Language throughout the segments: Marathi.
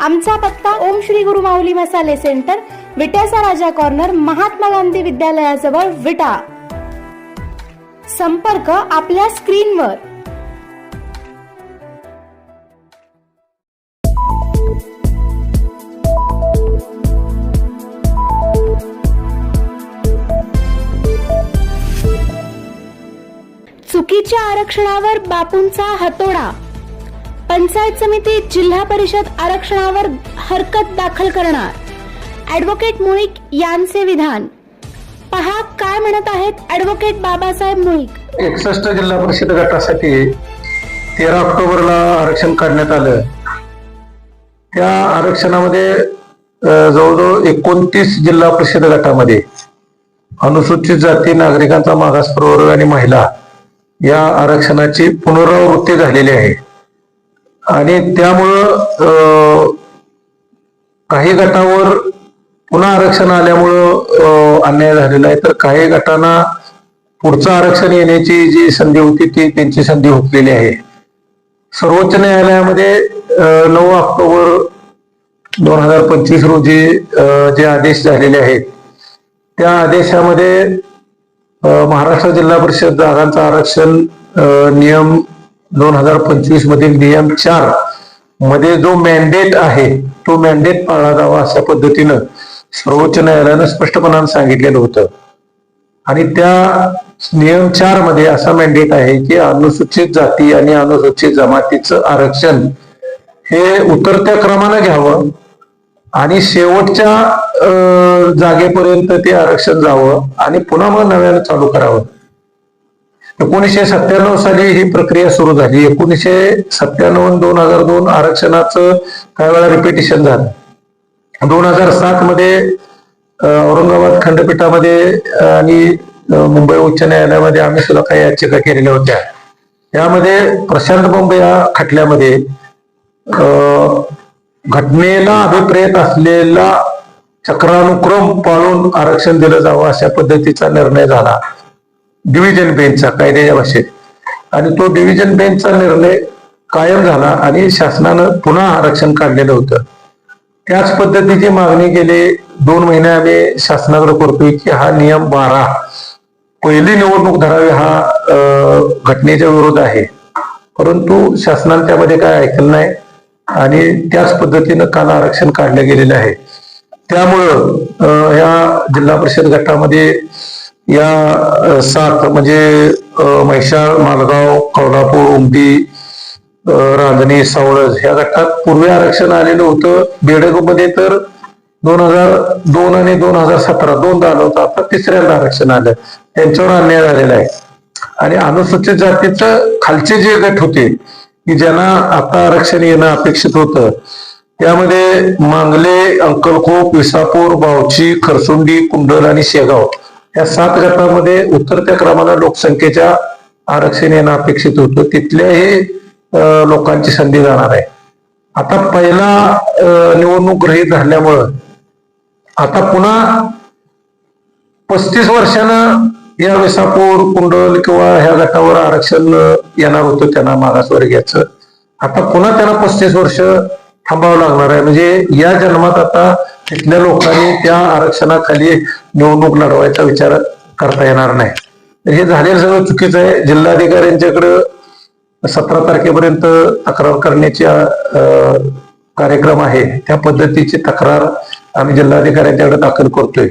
आमचा पत्ता ओम श्री गुरु माऊली मसाले सेंटर विट्याचा राजा कॉर्नर महात्मा गांधी विद्यालयाजवळ विटा. संपर्क आपल्या स्क्रीनवर. चुकीच्या आरक्षणावर बापूंचा हतोडा पंचायत समिती जिल्हा परिषद आरक्षणावर हरकत दाखल करणार. ऍडव्होकेट मुळीक यांचे विधान. पहा काय म्हणत आहेत ऍडव्होकेट बाबासाहेब मुळीक. एकसष्ट जिल्हा परिषद गटासाठी तेरा ऑक्टोबरला आरक्षण काढण्यात आलं. त्या आरक्षणामध्ये जवळजवळ एकोणतीस जिल्हा परिषद गटामध्ये अनुसूचित जाती नागरिकांचा मागास प्रवर्ग आणि महिला या आरक्षणाची पुनरावृत्ती झालेली आहे. आणि त्यामुळं अं, काही गटावर पुन्हा आरक्षण आल्यामुळं अन्याय झालेला आहे. तर काही गटांना पुढचं आरक्षण येण्याची जी संधी होती ती त्यांची संधी हुकलेली आहे. सर्वोच्च न्यायालयामध्ये नऊ ऑक्टोबर दोन हजार पंचवीस रोजी जे आदेश झालेले आहेत त्या आदेशामध्ये महाराष्ट्र जिल्हा परिषद जागांचं आरक्षण नियम दोन हजार पंचवीस मधील नियम चारमध्ये जो मॅन्डेट आहे तो मॅन्डेट पाळला जावा अशा पद्धतीनं सर्वोच्च न्यायालयानं स्पष्टपणानं सांगितलेलं होतं. आणि त्या नियम चारमध्ये असा मॅन्डेट आहे की अनुसूचित जाती आणि अनुसूचित जमातीचं आरक्षण हे उतरत्या क्रमानं घ्यावं आणि शेवटच्या जागेपर्यंत ते आरक्षण जावं आणि पुन्हा मग नव्यानं चालू करावं. एकोणीसशे सत्त्याण्णव साली ही प्रक्रिया सुरू झाली. एकोणीसशे सत्त्याण्णव दोन हजार दोन आरक्षणाचं काही वेळा रिपिटेशन झालं. दोन हजार सात मध्ये औरंगाबाद खंडपीठामध्ये आणि मुंबई उच्च न्यायालयामध्ये आम्ही सुद्धा काही याचिका केलेल्या होत्या. यामध्ये प्रशांत बंब या खटल्यामध्ये अं, घटनेला अभिप्रेत असलेला चक्रानुक्रम पाळून आरक्षण दिलं जावं अशा पद्धतीचा निर्णय झाला. डिव्हिजन बेंचचा कायद्याच्या भाषेत. आणि तो डिव्हिजन बेंचचा निर्णय कायम झाला आणि शासनानं पुन्हा आरक्षण काढलेलं होतं. त्याच पद्धतीची मागणी गेले दोन महिने आम्ही शासनाकडे करतोय की हा नियम बारा पहिली निवडणूक धरावी हा घटनेच्या विरोध आहे. परंतु शासनाने त्यामध्ये काय ऐकलं नाही आणि त्याच पद्धतीनं काल आरक्षण काढलं गेलेलं आहे. त्यामुळं या जिल्हा परिषद गटामध्ये या सात म्हणजे महिषाळ मालगाव कौलापूर उमटी अं, रांजणी सावळज ह्या गटात पूर्वी आरक्षण आलेलं होतं. बेडगमध्ये तर दोन हजार दोन आणि दोन हजार सतरा दोनदा आलं होतं. आता तिसऱ्यांदा आरक्षण आलं. त्यांच्यावर अन्याय झालेला आहे. आणि अनुसूचित जातीचं खालचे जे गट होते की ज्यांना आता आरक्षण येणं अपेक्षित होतं त्यामध्ये मांगले अंकलखोप विसापूर बावची खरसुंडी कुंडल आणि शेगाव या सात गटामध्ये उतरत्या क्रमानं लोकसंख्येच्या आरक्षण येणं अपेक्षित होतं. तिथल्याही हे लोकांची संधी जाणार आहे. आता पहिला निवडणूक ग्रहित झाल्यामुळं आता पुन्हा पस्तीस वर्षानं या वेसापूर कुंडल किंवा ह्या गटावर आरक्षण येणार होतं त्यांना मागासवर्गीयाचं. आता पुन्हा त्यांना पस्तीस वर्ष थांबावं लागणार आहे. म्हणजे या जन्मात आता तिथल्या लोकांनी त्या आरक्षणाखाली निवडणूक लढवायचा विचार करता येणार नाही. तर हे झालेलं सगळं चुकीचं आहे. जिल्हाधिकाऱ्यांच्याकडं सतरा तारखेपर्यंत तक्रार करण्याची कार्यक्रम आहे. त्या पद्धतीची तक्रार आम्ही जिल्हाधिकाऱ्यांच्याकडे दाखल करतोय.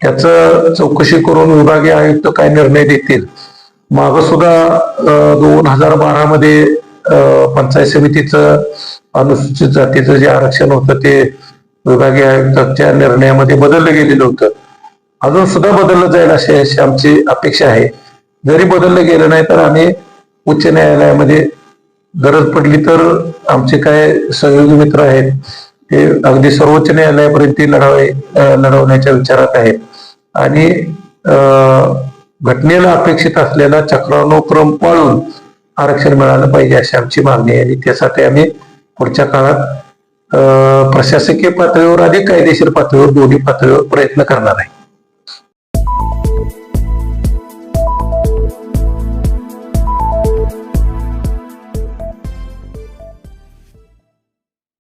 त्याचं चौकशी करून विभागीय आयुक्त काय निर्णय देतील? माग सुद्धा दोन हजार बारा मध्ये पंचायत समितीचं अनुसूचित जातीचं जे आरक्षण होतं ते विभागीय आयुक्तांच्या निर्णयामध्ये बदललं गेलेलं होतं. अजून सुद्धा बदललं जाईल अशी अशी आमची अपेक्षा आहे. जरी बदललं गेलं नाही तर आम्ही उच्च न्यायालयामध्ये गरज पडली तर आमचे काय सहयोगी मित्र आहेत ते अगदी सर्वोच्च न्यायालयापर्यंत लढावे लढवण्याच्या विचारात आहेत. आणि घटनेला अपेक्षित असलेला चक्रानुक्रम पाळून आरक्षण मिळालं पाहिजे अशी आमची मागणी आहे. आणि त्यासाठी आम्ही पुढच्या काळात प्रशासकीय पातळीवर अधिक कायदेशीर पातळीवर दोन्ही पातळीवर प्रयत्न करणार आहे.